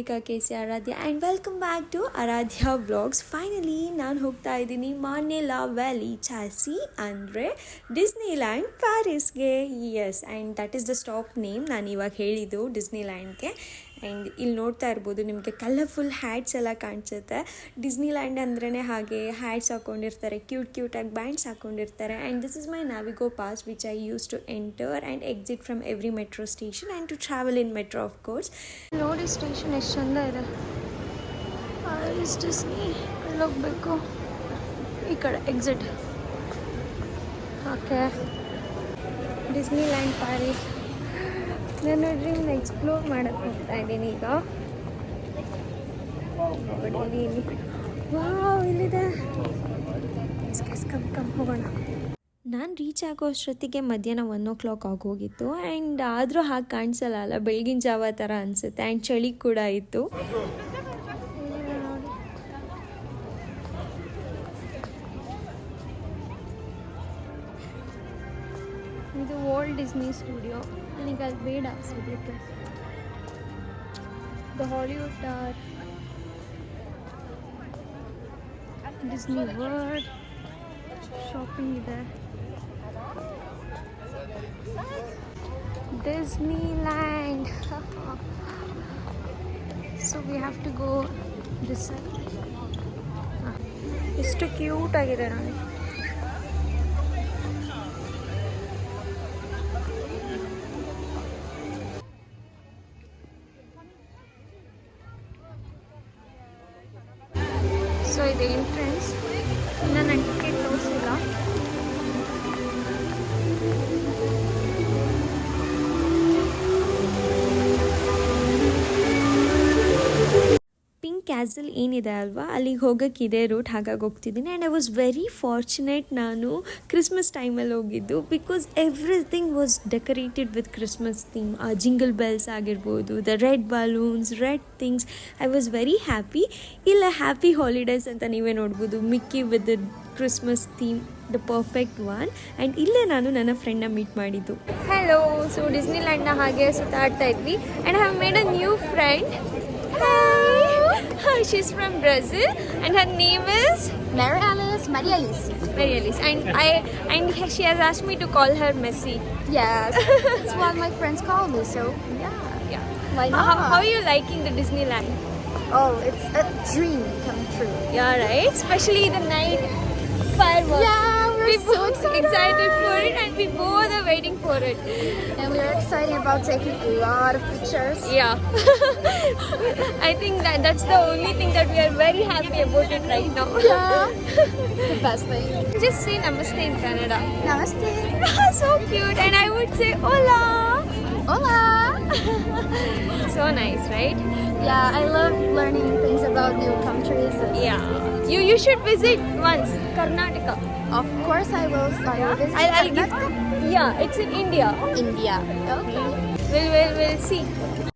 Bhoomika K C Aaradhya and welcome back to Aaradhya vlogs finally ನಾನು ಹೋಗ್ತಾ ಇದ್ದೀನಿ Marne la Vallee chassis ಅಂದರೆ Disneyland ಪ್ಯಾರಿಸ್ಗೆ yes and that is the stop name ನಾನು ಇವಾಗ ಹೇಳಿದ್ದು ಡಿಸ್ನಿಲ್ಯಾಂಡ್ಗೆ and ಇಲ್ಲಿ ನೋಡ್ತಾ ಇರ್ಬೋದು ನಿಮಗೆ ಕಲರ್ಫುಲ್ ಹ್ಯಾಟ್ಸ್ ಎಲ್ಲ ಕಾಣಿಸುತ್ತೆ. ಡಿಸ್ನಿಲ್ಯಾಂಡ್ ಅಂದ್ರೇ ಹಾಗೆ ಹ್ಯಾಟ್ಸ್ ಹಾಕ್ಕೊಂಡಿರ್ತಾರೆ ಕ್ಯೂಟ್ ಕ್ಯೂಟಾಗಿ bands ಹಾಕ್ಕೊಂಡಿರ್ತಾರೆ and this is my Navigo pass which I use to enter and exit from every metro station and to travel in metro of course ನೋಡಿ ಸ್ಟೇಷನ್ ಎಷ್ಟು ಚಂದ ಇದೆ. ಡಿಸ್ನಿ ಹೋಗಬೇಕು. ಈ ಕಡೆ ಎಕ್ಸಿಟ್ ಓಕೆ ಡಿಸ್ನಿಲ್ಯಾಂಡ್ ಪ್ಯಾರಿಸ್ ನನ್ನ ಡ್ರೀಮ್ನ explore ಮಾಡಕ್ಕೆ ಹೋಗ್ತಾ ಇದ್ದೀನಿ ಈಗ. ವಾವ್ ಹೋಗೋಣ. ನಾನು ರೀಚ್ ಆಗೋ ಅಷ್ಟೊತ್ತಿಗೆ ಮಧ್ಯಾಹ್ನ ಒನ್ ಓ ಕ್ಲಾಕ್ ಆಗೋಗಿತ್ತು ಆ್ಯಂಡ್ ಆದರೂ ಹಾಗೆ ಕಾಣಿಸಲ್ಲ ಅಲ್ಲ, ಬೆಳಗಿನ ಜಾವ ಥರ ಅನಿಸುತ್ತೆ. ಆ್ಯಂಡ್ ಚಳಿ ಕೂಡ ಇತ್ತು. ಬೇಡ ಸದ್ಯಕ್ಕೆ the Hollywood star Disney world shopping ಇದೆ Disneyland so we have to go this ಎಷ್ಟು ಕ್ಯೂಟ್ ಆಗಿದೆ ನಾನು So ಇದು ಎಂಟ್ರೆನ್ಸ್ ಇನ್ನು ನನ್ನ ಟಿಕೆಟ್ ತೋರಿಸಿಲ್ಲ ಕ್ಯಾಸಲ್ ಏನಿದೆ ಅಲ್ವಾ? ಅಲ್ಲಿಗೆ ಹೋಗೋಕ್ಕೆ ಇದೇ ರೂಟ್ ಹಾಗಾಗಿ ಹೋಗ್ತಿದ್ದೀನಿ. And I was very fortunate ನಾನು ಕ್ರಿಸ್ಮಸ್ ಟೈಮಲ್ಲಿ ಹೋಗಿದ್ದು because everything was decorated with Christmas theme jingle bells ಆಗಿರ್ಬೋದು the red balloons red things I was very happy ಇಲ್ಲ ಹ್ಯಾಪಿ ಹಾಲಿಡೇಸ್ ಅಂತ ನೀವೇ ನೋಡ್ಬೋದು. Mickey with Christmas theme the perfect one and ಇಲ್ಲೇ ನಾನು ನನ್ನ ಫ್ರೆಂಡ್ನ ಮೀಟ್ ಮಾಡಿದ್ದು. ಹಲೋ ಸೊ ಡಿಸ್ನಿಲ್ಯಾಂಡ್ನ ಹಾಗೆ ಸುತ್ತಾಡ್ತಾ ಇದ್ವಿ. And have made a new friend she's from Brazil, and her name is Mary Alice, Maria Alice. Mary Alice, and I and she has asked me to call her Messi. Yes, that's what my friends call me. So yeah, Yeah. why How, how are you liking the Disneyland? oh, it's a dream come true. Yeah, right. Especially the night fireworks. Yeah, we're we so both excited. for it, and we both are waiting for it. And we're excited about taking a lot of pictures. Yeah. I think that that's the only thing that we are very happy about it right now. Yeah, it's the best thing. Just say namaste in Canada. Namaste. so cute, and I would say hola. Hola. So nice, right? Yeah, I love learning things about new countries. Yeah. You you should visit once Karnataka. Of course, I will. I will visit I'll, I'll give. Yeah, it's in India. India. Okay. We'll we'll, we'll see.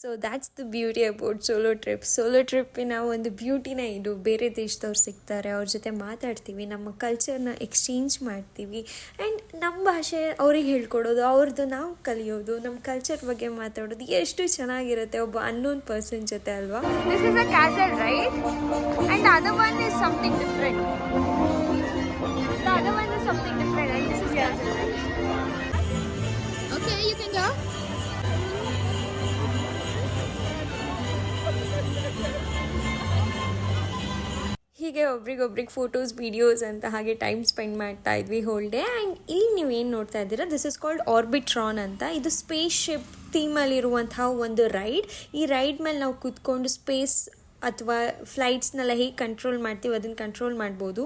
So that's the beauty about solo trip solo ಟ್ರಿಪ್ಪಿನ ಒಂದು ಬ್ಯೂಟಿನ ಇದು ಬೇರೆ ದೇಶದವ್ರು ಸಿಗ್ತಾರೆ ಅವ್ರ ಜೊತೆ ಮಾತಾಡ್ತೀವಿ ನಮ್ಮ ಕಲ್ಚರ್ನ ಎಕ್ಸ್ಚೇಂಜ್ ಮಾಡ್ತೀವಿ. ಆ್ಯಂಡ್ ನಮ್ಮ ಭಾಷೆ ಅವ್ರಿಗೆ ಹೇಳ್ಕೊಡೋದು ಅವ್ರದ್ದು ನಾವು ಕಲಿಯೋದು ನಮ್ಮ ಕಲ್ಚರ್ ಬಗ್ಗೆ ಮಾತಾಡೋದು ಎಷ್ಟು ಚೆನ್ನಾಗಿರುತ್ತೆ ಒಬ್ಬ ಅನ್ನೋನ್ ಪರ್ಸನ್ ಜೊತೆ ಅಲ್ವಾ? This is a castle right and other one is something different the other one is something different and this is castle right Okay, you can go. ಹೀಗೆ ಒಬ್ರಿಗೊಬ್ರಿಗೆ ಫೋಟೋಸ್ ವೀಡಿಯೋಸ್ ಅಂತ ಹಾಗೆ ಟೈಮ್ ಸ್ಪೆಂಡ್ ಮಾಡ್ತಾ ಇದ್ವಿ whole day and ಇಲ್ಲಿ ನೀವು ಏನು ನೋಡ್ತಾ ಇದ್ದೀರಾ? ದಿಸ್ ಇಸ್ ಕಾಲ್ಡ್ ಆರ್ಬಿಟ್ರಾನ್ ಅಂತ. ಇದು ಸ್ಪೇಸ್ ಶಿಪ್ ಥೀಮಲ್ಲಿರುವಂತಹ ಒಂದು ರೈಡ್ ಈ ರೈಡ್ ಮೇಲೆ ನಾವು ಕೂತ್ಕೊಂಡು ಸ್ಪೇಸ್ ಅಥವಾ ಫ್ಲೈಟ್ಸ್ನೆಲ್ಲ ಹೇಗೆ ಕಂಟ್ರೋಲ್ ಮಾಡ್ತೀವಿ ಅದನ್ನು ಕಂಟ್ರೋಲ್ ಮಾಡ್ಬೋದು.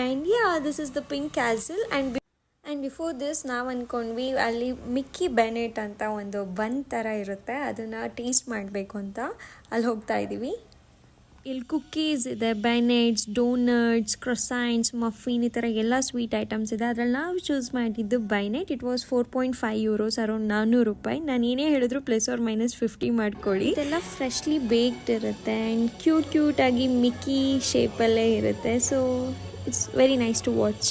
And yeah this is the pink castle and and before this ನಾವು ಅಂದ್ಕೊಂಡ್ವಿ ಅಲ್ಲಿ ಮಿಕ್ಕಿ ಬೆನೆಟ್ ಅಂತ ಒಂದು ಬನ್ ಥರ ಇರುತ್ತೆ. ಅದನ್ನು ಟೇಸ್ಟ್ ಮಾಡಬೇಕು ಅಂತ. ಅಲ್ಲಿ ಹೋಗ್ತಾ ಇದ್ದೀವಿ ಇಲ್ಲಿ ಕುಕ್ಕೀಸ್ ಇದೆ ಬೆನೆಟ್ಸ್ ಡೋನಟ್ಸ್ ಕ್ರೊಸೈನ್ಸ್ ಮಫಿನ್ ಈ ಥರ ಎಲ್ಲ ಸ್ವೀಟ್ ಐಟಮ್ಸ್ ಇದೆ. ಅದರಲ್ಲಿ ನಾವು ಚೂಸ್ ಮಾಡಿದ್ದು beignet it was four point five euros around ನಾನ್ನೂರು ರೂಪಾಯಿ. ನಾನು ಏನೇ ಹೇಳಿದ್ರು ಪ್ಲಸ್ ಆರ್ ಮೈನಸ್ ಫಿಫ್ಟಿ ಮಾಡ್ಕೊಳ್ಳಿ. ಇದೆಲ್ಲ ಫ್ರೆಶ್ಲಿ ಬೇಕ್ಡ್ ಇರುತ್ತೆ ಆ್ಯಂಡ್ ಕ್ಯೂಟ್ ಕ್ಯೂಟಾಗಿ ಮಿಕ್ಕಿ ಶೇಪಲ್ಲೇ ಇರುತ್ತೆ. So it's very nice to watch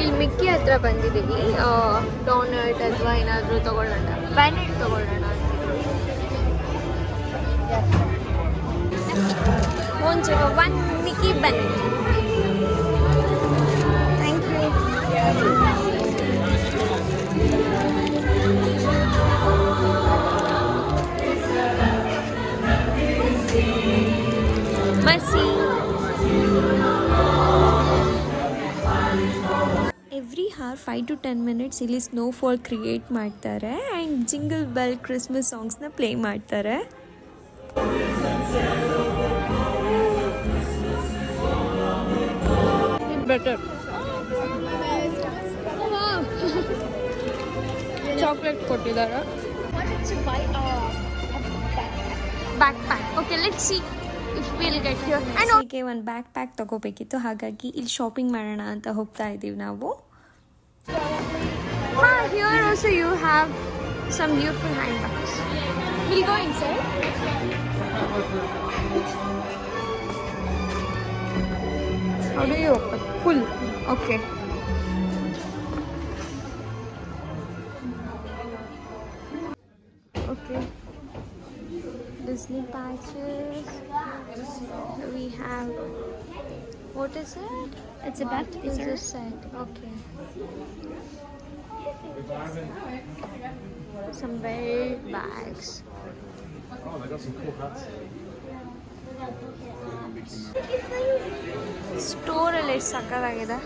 ಇಲ್ಲಿ ಮಿಕ್ಕಿ ಹತ್ರ ಬಂದಿದ್ದೀವಿ. ಡೋನಟ್ ಅಥವಾ ಏನಾದರೂ ತೊಗೊಳ್ಳೋಣ. ಬ್ಯಾನೆಟ್ ತೊಗೊಳ್ಳೋಣ uh, one Mickey Bennett. Thank you. Mercy. Every hour five to ten minutes ಇಲ್ಲಿ ಸ್ನೋಫಾಲ್ ಕ್ರಿಯೇಟ್ ಮಾಡ್ತಾರೆ ಆ್ಯಂಡ್ ಜಿಂಗಲ್ ಬೆಲ್ ಕ್ರಿಸ್ಮಸ್ ಸಾಂಗ್ಸ್ನ ಪ್ಲೇ ಮಾಡ್ತಾರೆ Better. ಚಾಕ್ಲೇಟ್ ಕೊಟ್ಟಿದ್ದಾರೆ wanted to buy a, a backpack. Backpack okay let see if will get here and ಹೀಗೆ ಒಂದು back pack ತಗೋಬೇಕಿತ್ತು ಹಾಗಾಗಿ ಇಲ್ಲಿ shopping ಮಾಡೋಣ ಅಂತ ಹೋಗ್ತಾ ಇದ್ದೀವಿ ನಾವು ಹಾಂ here also you have some beautiful hand bags will go in sir How do you open? Full. Okay. Okay. Disney patches. We have. What is it? It's a bath It's teaser. a set. Okay. Some belt bags. Oh, they got some cool hats. ಸ್ಟೋರಲ್ಲಿ ಎಷ್ಟು ಸಕ್ಕತ್ತಾಗಿದೆ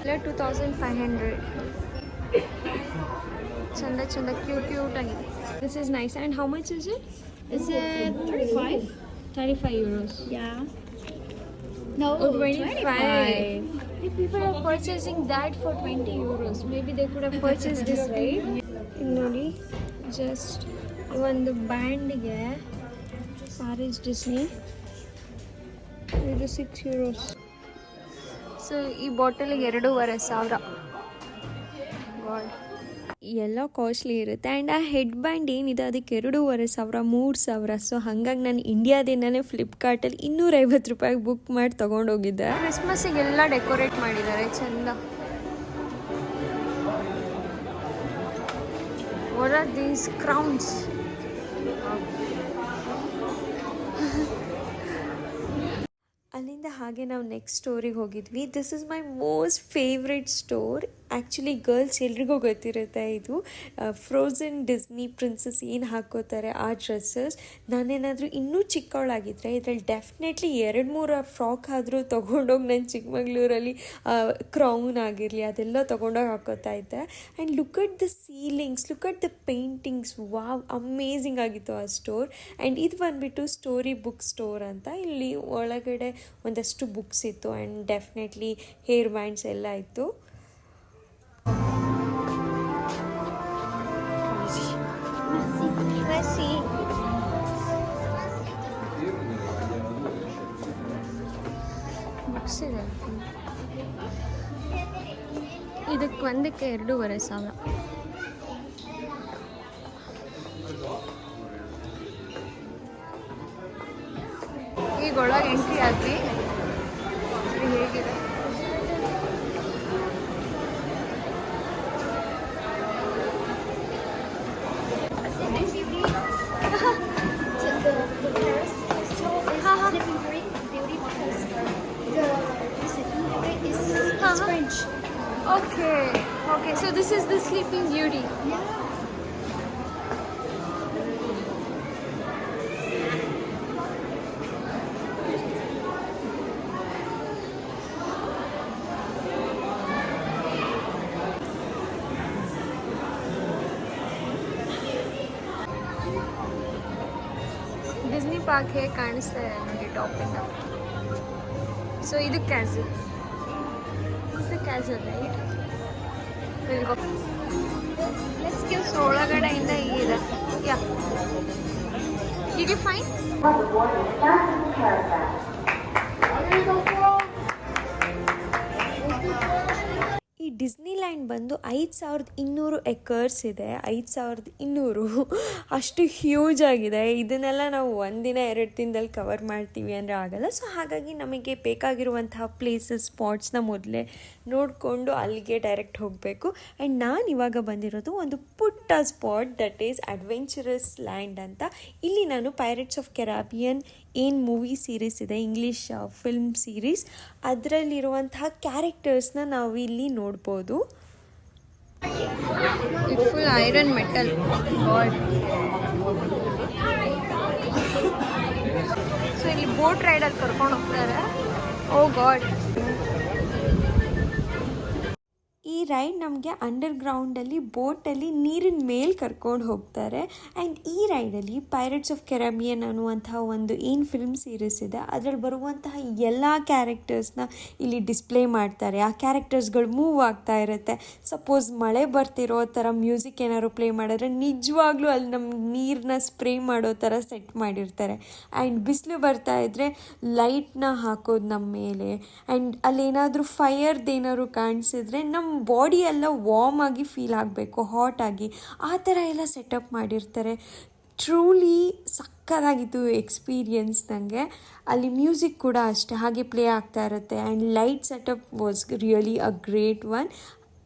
ಇಲ್ಲ two thousand five hundred ಚಂದ ಚಂದ cute cute ಆಗಿದೆ this is nice and how much is it Is it 35? Thirty five euros Yeah. No, Oh, 25. If people are purchasing that for 20 euros, maybe they could have purchased this, right? ಇಲ್ಲಿ ನೋಡಿ just ಒಂದು ಬ್ಯಾಂಡಿಗೆ orange Disney ಇದು six euros so ಈ ಬಾಟಲಿಗೆ ಎರಡೂವರೆ ಸಾವಿರ. ಎಲ್ಲ ಕಾಸ್ಟ್ಲಿ ಇರುತ್ತೆ. ಆ್ಯಂಡ್ ಆ ಹೆಡ್ ಬ್ಯಾಂಡ್ ಏನಿದೆ? ಅದಕ್ಕೆ ಎರಡೂವರೆ ಸಾವಿರ ಮೂರು ಸಾವಿರ. ಸೊ ಹಾಗಾಗಿ ನಾನು ಇಂಡಿಯಾದಿಂದನೇ ಫ್ಲಿಪ್ಕಾರ್ಟಲ್ಲಿ ಇನ್ನೂರೈವತ್ತು ರೂಪಾಯಿಗೆ ಬುಕ್ ಮಾಡಿ ತೊಗೊಂಡೋಗಿದ್ದೆ. ಕ್ರಿಸ್ಮಸ್ಸಿಗೆಲ್ಲ ಡೆಕೋರೇಟ್ ಮಾಡಿದ್ದಾರೆ. ಚೆಂದ. What these these crowns? ಅಲ್ಲಿಂದ ಹಾಗೆ ನಾವು ನೆಕ್ಸ್ಟ್ ಸ್ಟೋರಿಗೆ ಹೋಗಿದ್ವಿ. This is my most favourite store actually girls ಎಲ್ರಿಗೂ ಗೊತ್ತಿರುತ್ತೆ ಇದು ಫ್ರೋಝನ್ ಡಿಸ್ನಿ ಪ್ರಿನ್ಸಸ್ ಏನು ಹಾಕೋತಾರೆ ಆ ಡ್ರೆಸ್ಸಸ್ ನಾನೇನಾದರೂ ಇನ್ನೂ ಚಿಕ್ಕವಳಾಗಿದ್ದರೆ ಇದರಲ್ಲಿ ಡೆಫಿನೆಟ್ಲಿ ಎರಡು ಮೂರು ಫ್ರಾಕ್ ಆದರೂ ತೊಗೊಂಡೋಗಿ ನಾನು ಚಿಕ್ಕಮಗಳೂರಲ್ಲಿ ಕ್ರೌನ್ ಆಗಿರಲಿ, ಅದೆಲ್ಲ ತೊಗೊಂಡೋಗಿ ಹಾಕೋತಾ ಇದ್ದೆ. And look at the ceilings look at the paintings wow amazing ಆಗಿತ್ತು ಆ ಸ್ಟೋರ್ ಆ್ಯಂಡ್ ಇದು ಬಂದುಬಿಟ್ಟು ಸ್ಟೋರಿ ಬುಕ್ ಸ್ಟೋರ್ ಅಂತ ಇಲ್ಲಿ ಒಳಗಡೆ ಒಂದಷ್ಟು ಬುಕ್ಸ್ ಇತ್ತು. ಆ್ಯಂಡ್ ಡೆಫಿನೆಟ್ಲಿ ಹೇರ್ ಬ್ಯಾಂಡ್ಸ್ ಎಲ್ಲ ಇತ್ತು. Merci. ಬುಕ್ಸ್ ಇದೆ ಇದಕ್ಕೆ ಒಂದಕ್ಕೆ ಎರಡೂವರೆ ಸಾವಿರ ಈಗ ಒಳಗೆ ಎಂಟ್ರಿ ಆದ್ವಿ ಪಾರ್ಕ್ ಹೇಗೆ ಕಾಣಿಸ್ತಾ ಇದೆ ನೋಡಿ ಟಾಪಿಂದ ಸೊ ಇದು ಕ್ಯಾಸಲ್ ಇದು ಕ್ಯಾಸಲ್ ರೈಟ್. ಇಂದ ಒಳಗಡೆಯಿಂದ ಹೀಗಿದೆ ಯಾ ಇದು ಫೈನ್ ಈ ಡಿಸ್ನಿ ಲ್ಯಾಂಡ್ ಬಂದು ಐದು ಸಾವಿರದ ಇನ್ನೂರು ಎಕರ್ಸ್ ಇದೆ, ಐದು ಸಾವಿರದ ಇನ್ನೂರು. ಅಷ್ಟು ಹ್ಯೂಜ್ ಆಗಿದೆ. ಇದನ್ನೆಲ್ಲ ನಾವು ಒಂದಿನ ಎರಡು ದಿನದಲ್ಲಿ ಕವರ್ ಮಾಡ್ತೀವಿ ಅಂದರೆ ಆಗಲ್ಲ. ಸೊ ಹಾಗಾಗಿ ನಮಗೆ ಬೇಕಾಗಿರುವಂತಹ ಪ್ಲೇಸಸ್ ಸ್ಪಾಟ್ಸ್ನ ಮೊದಲೇ ನೋಡಿಕೊಂಡು ಅಲ್ಲಿಗೆ ಡೈರೆಕ್ಟ್ ಹೋಗಬೇಕು. ಆ್ಯಂಡ್ ನಾನು ಇವಾಗ ಬಂದಿರೋದು ಒಂದು ಪುಟ್ಟ spot that is adventurous land ಅಂತ. ಇಲ್ಲಿ ನಾನು ಪೈರೆಟ್ಸ್ ಆಫ್ ಕೆರಾಬಿಯನ್ ಏನು ಮೂವಿ ಸೀರೀಸ್ ಇದೆ ಇಂಗ್ಲೀಷ್ ಫಿಲ್ಮ್ ಸೀರೀಸ್ ಅದರಲ್ಲಿರುವಂತಹ ಕ್ಯಾರೆಕ್ಟರ್ಸ್ನ ನಾವು ಇಲ್ಲಿ ನೋಡ್ಬೋದು. ಫುಲ್ ಐರನ್ ಮೆಟಲ್ ಸೊ ಇಲ್ಲಿ ಬೋಟ್ ರೈಡಲ್ಲಿ ಕರ್ಕೊಂಡು ಹೋಗ್ತಾರೆ. Oh ಓ ಗಾಡ್ ಈ ರೈಡ್ ನಮಗೆ ಅಂಡರ್ ಗ್ರೌಂಡಲ್ಲಿ ಬೋಟಲ್ಲಿ ನೀರಿನ ಮೇಲೆ ಕರ್ಕೊಂಡು ಹೋಗ್ತಾರೆ. ಆ್ಯಂಡ್ ಈ ರೈಡಲ್ಲಿ ಪೈರೇಟ್ಸ್ ಆಫ್ ಕೆರಾಬಿಯನ್ ಅನ್ನುವಂತಹ ಒಂದು ಏನು ಫಿಲ್ಮ್ ಸೀರೀಸ್ ಇದೆ, ಅದರಲ್ಲಿ ಬರುವಂತಹ ಎಲ್ಲ ಕ್ಯಾರೆಕ್ಟರ್ಸ್ನ ಇಲ್ಲಿ ಡಿಸ್ಪ್ಲೇ ಮಾಡ್ತಾರೆ. ಆ ಕ್ಯಾರೆಕ್ಟರ್ಸ್ಗಳು ಮೂವ್ ಆಗ್ತಾ ಇರುತ್ತೆ. ಸಪೋಸ್ ಮಳೆ ಬರ್ತಿರೋ ಥರ ಮ್ಯೂಸಿಕ್ ಏನಾದ್ರು ಪ್ಲೇ ಮಾಡಿದ್ರೆ ನಿಜವಾಗ್ಲೂ ಅಲ್ಲಿ ನಮ್ಮ ನೀರನ್ನ ಸ್ಪ್ರೇ ಮಾಡೋ ಥರ ಸೆಟ್ ಮಾಡಿರ್ತಾರೆ. ಆ್ಯಂಡ್ ಬಿಸಿಲು ಬರ್ತಾ ಇದ್ದರೆ ಲೈಟ್ನ ಹಾಕೋದು ನಮ್ಮ ಮೇಲೆ. ಆ್ಯಂಡ್ ಅಲ್ಲೇನಾದರೂ ಫೈರ್ದು ಏನಾದ್ರು ಕಾಣಿಸಿದ್ರೆ ನಮ್ಮ ಬಾಡಿ ಎಲ್ಲ ವಾರ್ಮ್ ಆಗಿ ಫೀಲ್ ಆಗಬೇಕು ಹಾಟ್ ಆಗಿ, ಆ ಥರ ಎಲ್ಲ ಸೆಟಪ್ ಮಾಡಿರ್ತಾರೆ. ಟ್ರೂಲಿ ಸಕ್ಕದಾಗಿತ್ತು ಎಕ್ಸ್ಪೀರಿಯನ್ಸ್ ನನಗೆ ಅಲ್ಲಿ ಮ್ಯೂಸಿಕ್ ಕೂಡ ಅಷ್ಟೇ, ಹಾಗೆ ಪ್ಲೇ ಆಗ್ತಾ ಇರುತ್ತೆ. And light setup was really a great one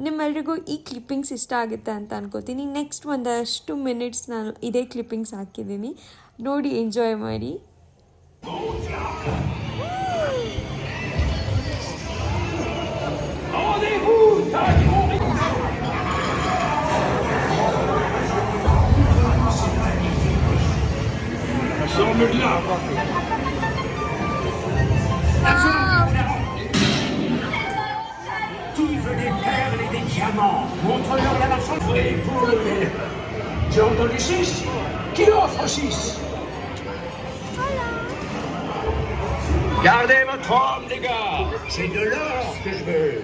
ನಿಮ್ಮೆಲ್ರಿಗೂ ಈ ಕ್ಲಿಪ್ಪಿಂಗ್ಸ್ ಇಷ್ಟ ಆಗುತ್ತೆ ಅಂತ ಅನ್ಕೋತೀನಿ. ನೆಕ್ಸ್ಟ್ ಒಂದಷ್ಟು ಮಿನಿಟ್ಸ್ ನಾನು ಇದೇ ಕ್ಲಿಪ್ಪಿಂಗ್ಸ್ ಹಾಕಿದ್ದೀನಿ. ನೋಡಿ ಎಂಜಾಯ್ ಮಾಡಿ. Qui veut des perles et des diamants Montre-leur la pour le. J'ai entendu 6 Qui offre 6 Gardez votre homme, les gars C'est de l'or que je veux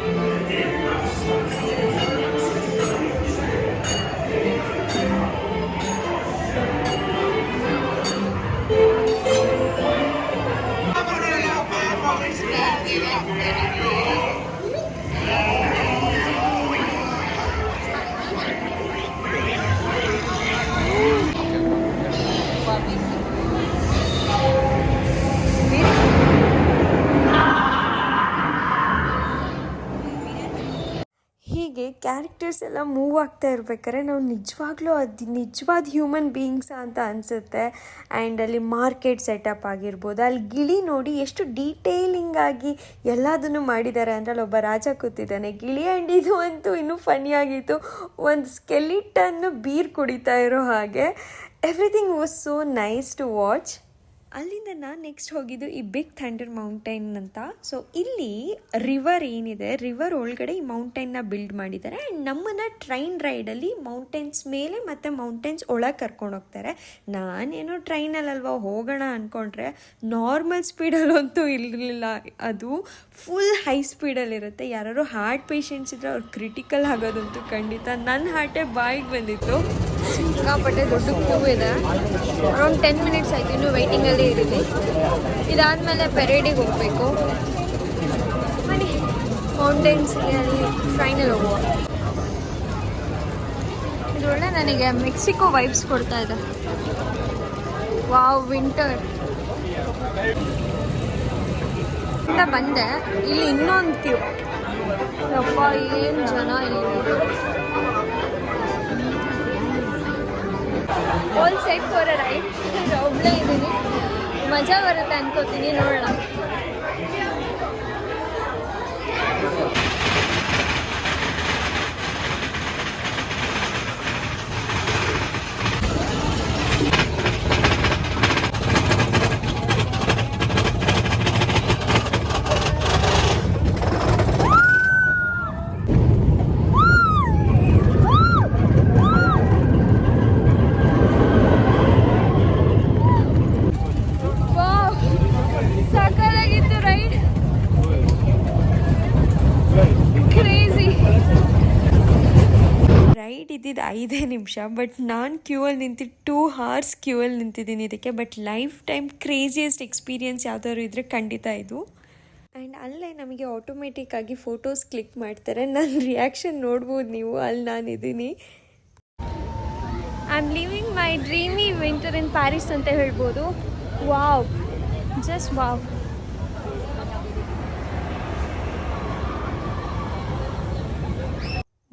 characters ಎಲ್ಲ move ಆಗ್ತಾ ಇರ್ಬೇಕಾದ್ರೆ ನಾವು ನಿಜವಾಗ್ಲೂ ಅದು ನಿಜವಾದ ಹ್ಯೂಮನ್ ಬೀಯಿಂಗ್ಸ ಅಂತ ಅನಿಸುತ್ತೆ. ಆ್ಯಂಡ್ ಅಲ್ಲಿ ಮಾರ್ಕೆಟ್ ಸೆಟಪ್ ಆಗಿರ್ಬೋದು. ಅಲ್ಲಿ ಗಿಳಿ ನೋಡಿ ಎಷ್ಟು ಡೀಟೇಲಿಂಗ್ ಆಗಿ ಎಲ್ಲದನ್ನು ಮಾಡಿದ್ದಾರೆ ಅಂದರೆ ಅಲ್ಲಿ ಒಬ್ಬ ರಾಜ ಕೂತಿದ್ದಾನೆ. ಗಿಳಿ ಆ್ಯಂಡ್ ಇದು ಅಂತೂ ಇನ್ನೂ ಫನ್ನಿಯಾಗಿತ್ತು ಒಂದು ಸ್ಕೆಲಿಟನ್ನು ಬೀರ್ ಕುಡಿತಾ ಇರೋ ಹಾಗೆ. Everything was so nice to watch ಅಲ್ಲಿಂದ ನಾನು ನೆಕ್ಸ್ಟ್ ಹೋಗಿದ್ದು ಈ ಬಿಗ್ ಥಂಡರ್ ಮೌಂಟೈನ್ ಅಂತ. ಸೊ ಇಲ್ಲಿ ರಿವರ್ ಏನಿದೆ ರಿವರ್ ಒಳಗಡೆ ಈ ಮೌಂಟೈನ್ನ ಬಿಲ್ಡ್ ಮಾಡಿದ್ದಾರೆ. ಆ್ಯಂಡ್ ನಮ್ಮನ್ನು ಟ್ರೈನ್ ರೈಡಲ್ಲಿ ಮೌಂಟೇನ್ಸ್ ಮೇಲೆ ಮತ್ತು ಮೌಂಟೇನ್ಸ್ ಒಳಗೆ ಕರ್ಕೊಂಡು ಹೋಗ್ತಾರೆ. ನಾನೇನೋ ಟ್ರೈನಲ್ಲಲ್ವ ಹೋಗೋಣ ಅಂದ್ಕೊಂಡ್ರೆ ನಾರ್ಮಲ್ ಸ್ಪೀಡಲ್ಲಂತೂ ಇರಲಿಲ್ಲ. ಅದು ಫುಲ್ ಹೈ ಸ್ಪೀಡಲ್ಲಿರುತ್ತೆ ಯಾರು ಹಾರ್ಟ್ ಪೇಷಂಟ್ಸ್ ಇದ್ದರೆ ಅವ್ರು ಕ್ರಿಟಿಕಲ್ ಆಗೋದಂತೂ ಖಂಡಿತ. ನನ್ನ ಹಾರ್ಟೇ ಬಾಯಿಗೆ ಬಂದಿತ್ತು. ಸಿಕ್ಕಾಪಟ್ಟೆ ದೊಡ್ಡ ಕ್ಯೂ ಇದೆ. ಅರೌಂಡ್ ಟೆನ್ ಮಿನಿಟ್ಸ್ ಆಯ್ತು ಇನ್ನೂ ವೆಯ್ಟಿಂಗಲ್ಲೇ ಇರಲಿ ಇದಾದಮೇಲೆ ಪೆರೇಡಿಗೆ ಹೋಗಬೇಕು. ಬನ್ನಿ. ಮೌಂಟೇನ್ಸ್ಗೆ ಅಲ್ಲಿ ಟ್ರೈನಲ್ಲಿ ಹೋಗುವ. ಇದೊಳ್ಳೆ ನನಗೆ ಮೆಕ್ಸಿಕೋ ವೈಬ್ಸ್ ಕೊಡ್ತಾ ಇದೆ. ವಾವ್ ವಿಂಟರ್ ಅಂತ ಬಂದೆ. ಇಲ್ಲಿ ಇನ್ನೊಂದು ಕ್ಯೂ ಅಪ್ಪ ಏನು ಜನ ಇಲ್ಲಿ? All set for a ride ಒಬ್ಬಳೇ ಇದ್ದೀನಿ. ಮಜಾ ಬರುತ್ತೆ ಅನ್ಕೋತೀನಿ ನೋಡೋಣ ವಾವ್ ಸಕಲ ಇದ್ದಿದ್ದು ಐದೇ ನಿಮಿಷ ಬಟ್ ನಾನು ಕ್ಯೂವಲ್ಲಿ ನಿಂತಿದ್ದು ಟೂ ಹಾರ್ಸ್ ಕ್ಯೂವಲ್ಲಿ ನಿಂತಿದ್ದೀನಿ ಇದಕ್ಕೆ but life time craziest experience ಯಾವ್ದಾದ್ರು ಇದ್ದರೆ ಖಂಡಿತ ಇದು. ಆ್ಯಂಡ್ ಅಲ್ಲೇ ನಮಗೆ ಆಟೋಮೆಟಿಕ್ಕಾಗಿ ಫೋಟೋಸ್ ಕ್ಲಿಕ್ ಮಾಡ್ತಾರೆ. ನನ್ನ ರಿಯಾಕ್ಷನ್ ನೋಡ್ಬೋದು ನೀವು, ಅಲ್ಲಿ ನಾನಿದ್ದೀನಿ I am living my dreamy winter in Paris ಅಂತ ಹೇಳ್ಬೋದು. ವಾವ್ ಜಸ್ಟ್ ವಾವ್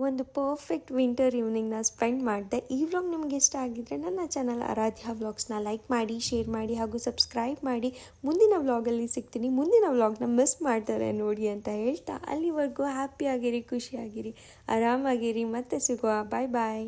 ಒಂದು ಪರ್ಫೆಕ್ಟ್ ವಿಂಟರ್ ಈವ್ನಿಂಗ್ನ ಸ್ಪೆಂಡ್ ಮಾಡಿದೆ. ಈ ವ್ಲಾಗ್ ನಿಮ್ಗೆ ಇಷ್ಟ ಆಗಿದ್ರೆ ನನ್ನ ಚಾನಲ್ ಆರಾಧ್ಯ ವ್ಲಾಗ್ಸ್ನ ಲೈಕ್ ಮಾಡಿ ಶೇರ್ ಮಾಡಿ ಹಾಗೂ ಸಬ್ಸ್ಕ್ರೈಬ್ ಮಾಡಿ. ಮುಂದಿನ ವ್ಲಾಗಲ್ಲಿ ಸಿಗ್ತೀನಿ. ಮುಂದಿನ ವ್ಲಾಗ್ನ ಮಿಸ್ ಮಾಡ್ತಾರೆ ನೋಡಿ ಅಂತ ಹೇಳ್ತಾ. ಅಲ್ಲಿವರೆಗೂ ಹ್ಯಾಪಿಯಾಗಿರಿ ಖುಷಿಯಾಗಿರಿ ಆರಾಮಾಗಿರಿ. ಮತ್ತೆ ಸಿಗುವ. ಬಾಯ್ ಬಾಯ್